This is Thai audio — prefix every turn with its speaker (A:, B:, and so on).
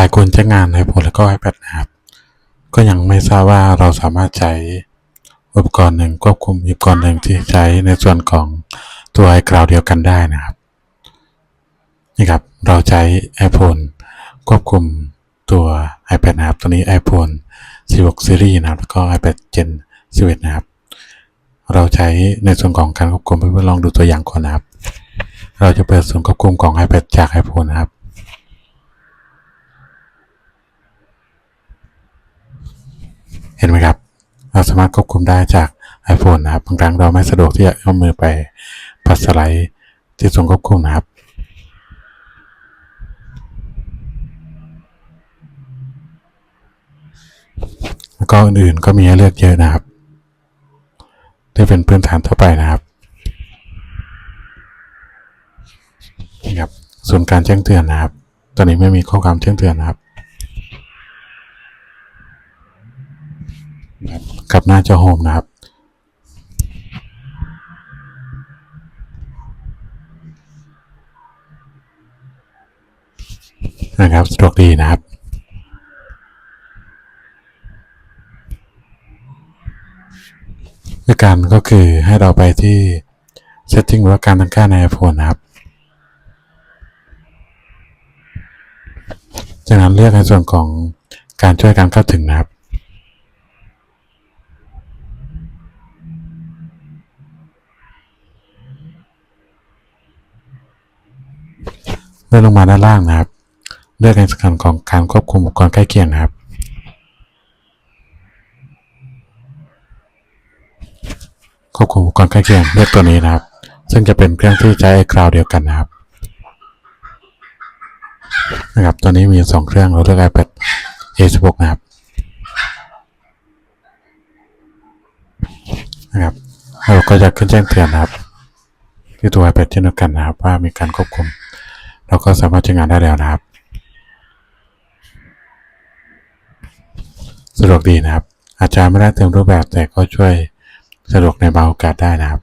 A: ลายคนใช้งาน iPhone แล้วก็ iPad นะครับ ก็ยังไม่ทราบว่าเราสามารถใช้อุปกรณ์หนึ่งควบคุมอุปกรณ์หนึ่งที่ใช้ในส่วนของตัว iCloud เดียวกันได้นะครับ นี่ครับ เราใช้ iPhone ควบคุมตัว iPad นะครับ ตัวนี้ iPhone 16 Series นะครับ แล้วก็ iPad Gen 11 นะครับ เราใช้ในส่วนของการควบคุมเพื่อลองดูตัวอย่างก่อนนะครับ เราจะเปิดส่วนควบคุมของ iPad จาก iPhone นะครับ เห็นไหมครับ เราสามารถควบคุมได้จาก iPhone นะครับ บางครั้งเราไม่สะดวกที่จะเอามือไปปัดสไลด์ที่ส่วนควบคุมนะครับแล้วก็อื่นๆก็มีให้เลือกเยอะนะครับที่เป็นพื้นฐานทั่วไปนะครับนี่ครับส่วนการแจ้งเตือนนะครับ ตอนนี้ไม่มีข้อความแจ้งเตือนนะครับ ครับกับหน้าจอโฮมนะครับ นะครับสะดวกดีนะครับวิการก็คือให้เราไปที่ setting หรือว่าการตั้งค่าใน iPhone นะครับ จากนั้นเลือกในส่วนของการช่วยการเข้าถึงนะครับ เลื่อนลงมาด้านล่างนะครับ เลือกในส่วนของการควบคุมอุปกรณ์ใกล้เคียงนะครับควบคุมอุปกรณ์ใกล้เคียงเลือกตัวนี้นะครับ ซึ่งจะเป็นเครื่องที่ใช้ iCloud เดียวกันนะครับนะครับตอนนี้มีสองเครื่องเราเลือก iPad A16 นะครับนะครับเราก็จะขึ้นแจ้งเตือนนะครับ ที่ตัว iPad เช่นเดียวกันนะครับว่ามีการควบคุม เราก็สามารถใช้งานได้แล้วนะครับสะดวกดีนะครับ อาจจะไม่ได้เต็มรูปแบบแต่ก็ช่วยสะดวกในบางโอกาสได้นะครับ